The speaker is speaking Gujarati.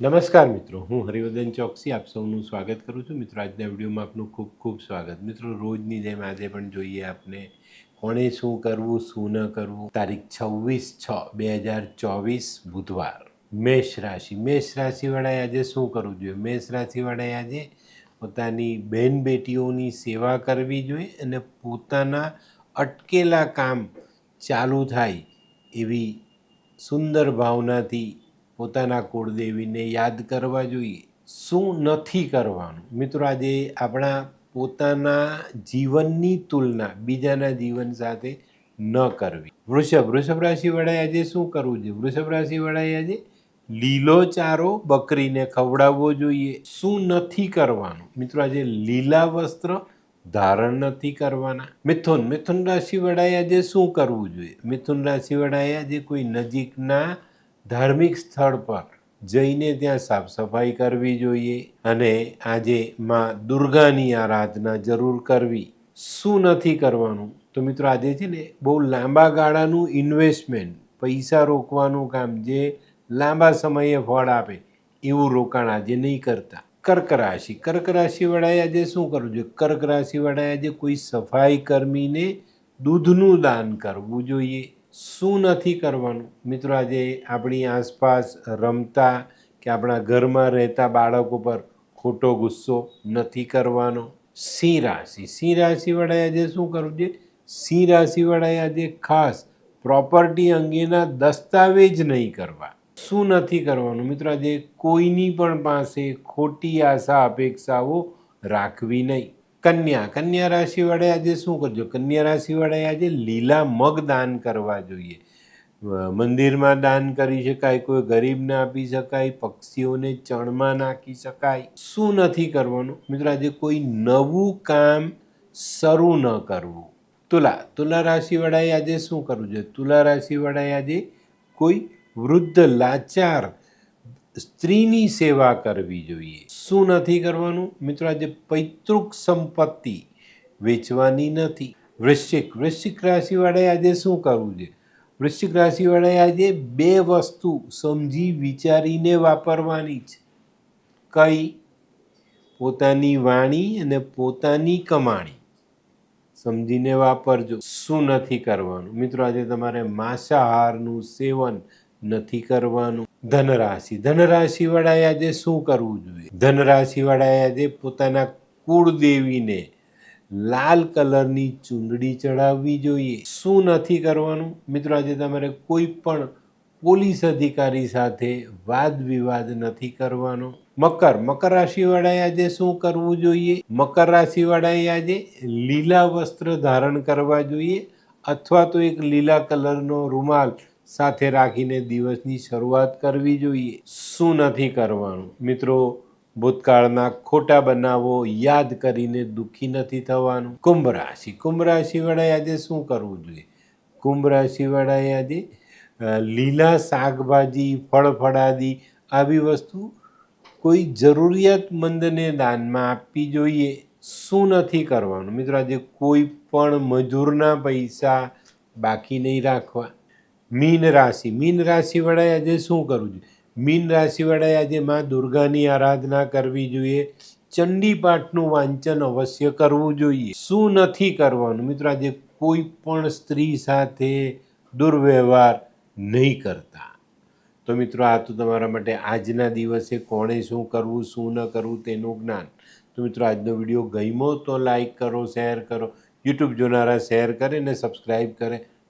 નમસ્કાર મિત્રો, હું હરિવર્ધન ચોકસી, આપ સૌનું સ્વાગત કરું છું. મિત્રો, આજના વિડીયોમાં આપનું ખૂબ ખૂબ સ્વાગત. મિત્રો, રોજની જેમ આજે પણ જોઈએ આપને કોણે શું કરવું, શું ન કરવું. તારીખ છવ્વીસ છ, બે હજાર ચોવીસ, બુધવાર. મેષ રાશિ. મેષ રાશિવાળાએ આજે શું કરવું જોઈએ? મેષ રાશિવાળાએ આજે પોતાની બહેન બેટીઓની સેવા કરવી જોઈએ અને પોતાના અટકેલા કામ ચાલુ થાય એવી સુંદર ભાવનાથી પોતાના કુળદેવીને યાદ કરવા જોઈએ. શું નથી કરવાનું? મિત્રો, આજે આપણા પોતાના જીવનની તુલના બીજાના જીવન સાથે ન કરવી. વૃષભ વૃષભ રાશિવાળાએ આજે શું કરવું જોઈએ? વૃષભ રાશિવાળાએ આજે લીલો ચારો બકરીને ખવડાવવો જોઈએ. શું નથી કરવાનું? મિત્રો, આજે લીલા વસ્ત્ર ધારણ નથી કરવાના. મિથુન મિથુન રાશિવાળાએ આજે શું કરવું જોઈએ? મિથુન રાશિવાળાએ આજે કોઈ નજીકના ધાર્મિક સ્થળ પર જઈને ત્યાં સાફ સફાઈ કરવી જોઈએ અને આજે માં દુર્ગાની આરાધના જરૂર કરવી. શું નથી કરવાનું? તો મિત્રો આજે છે ને બહુ લાંબા ગાળાનું ઇન્વેસ્ટમેન્ટ પૈસા રોકવાનું કામ જે લાંબા સમયે ફળ આપે, એવું રોકાણ આજે નહીં કરતા. કર્ક રાશિ, કર્ક રાશિવાળાએ આજે શું કરવું જોઈએ? કર્ક રાશિવાળાએ આજે કોઈ સફાઈ કર્મીને દૂધનું દાન કરવું જોઈએ. શું નથી કરવાનું? મિત્રો, આજે આપણી આસપાસ રમતા કે આપણા ઘરમાં રહેતા બાળકો પર ખોટો ગુસ્સો નથી કરવાનો. સિંહ રાશિ. સિંહ રાશિવાળાએ આજે શું કરવું છે સિંહ રાશિવાળાએ આજે ખાસ પ્રોપર્ટી અંગેના દસ્તાવેજ નહીં કરવા. શું નથી કરવાનું? મિત્રો, આજે કોઈની પણ પાસે ખોટી આશા, અપેક્ષાઓ રાખવી નહીં. કન્યા. કન્યા રાશિવાળાએ આજે શું કરજો? કન્યા રાશિવાળાએ આજે લીલા મગ દાન કરવા જોઈએ. મંદિરમાં દાન કરી શકાય, કોઈ ગરીબને આપી શકાય, પક્ષીઓને ચણમાં નાખી શકાય. શું નથી કરવાનું? મિત્રો, આજે કોઈ નવું કામ શરૂ ન કરવું. તુલા તુલા રાશિવાળાએ આજે શું કરવું જોઈએ? તુલા રાશિવાળાએ આજે કોઈ વૃદ્ધ લાચાર સ્ત્રીની સેવા કરવી જોઈએ. શું નથી કરવાનું? મિત્રો, આજે પૈતૃક સંપત્તિ વેચવાની નથી. વૃશ્ચિક વૃશ્ચિક રાશિવાળાએ આજે શું કરવું છે? વૃશ્ચિક રાશિવાળાએ આજે બે વસ્તુ સમજી વિચારીને વાપરવાની છે. કઈ? પોતાની વાણી અને પોતાની કમાણી. સમજીને વાપરજો. શું નથી કરવાનું? મિત્રો, આજે તમારે માંસાહારનું સેવન નથી કરવાનું. ધનરાશિ. ધનરાશિવાળાએ આજે શું કરવું જોઈએ? ધનરાશિવાળાએ આજે પોતાના કુળદેવીને લાલ કલરની ચૂંદડી ચડાવવી જોઈએ. શું નથી કરવાનું? મિત્રો, આજે તમારે કોઈ પણ પોલીસ અધિકારી સાથે વાદ વિવાદ નથી કરવાનો. મકર. મકર રાશિવાળાએ આજે શું કરવું જોઈએ? મકર રાશિવાળાએ આજે લીલા વસ્ત્ર ધારણ કરવા જોઈએ અથવા તો એક લીલા કલરનો રૂમાલ સાથે રાખીને દિવસની શરૂઆત કરવી જોઈએ. શું નથી કરવાનું? મિત્રો, ભૂતકાળના ખોટા બનાવો યાદ કરીને દુઃખી નથી થવાનું. કુંભ રાશિ. કુંભ રાશિવાળાએ આજે શું કરવું જોઈએ? કુંભ રાશિવાળાએ આજે લીલા શાકભાજી ફળ ફળાદી આવી વસ્તુ કોઈ જરૂરિયાતમંદને દાનમાં આપવી જોઈએ. શું નથી કરવાનું? મિત્રો, આજે કોઈ પણ મજૂરના પૈસા બાકી નહીં રાખવા. મીન રાશિ. મીન રાશિવાળાએ આજે શું કરવું જોઈએ? મીન રાશિવાળાએ આજે માં દુર્ગાની આરાધના કરવી જોઈએ. ચંડી પાઠનું વાંચન અવશ્ય કરવું જોઈએ. શું નથી કરવાનું? મિત્રો, આજે કોઈ પણ સ્ત્રી સાથે દુર્વ્યવહાર નહીં કરતા. તો મિત્રો, આ તો તમારા માટે આજના દિવસે કોણે શું કરવું, શું ન કરવું તેનું જ્ઞાન. તો મિત્રો, આજનો વીડિયો ગમ્યો તો લાઈક કરો, શેર કરો, યુટ્યુબ જોનારા શેર કરે ને સબસ્ક્રાઈબ કરે.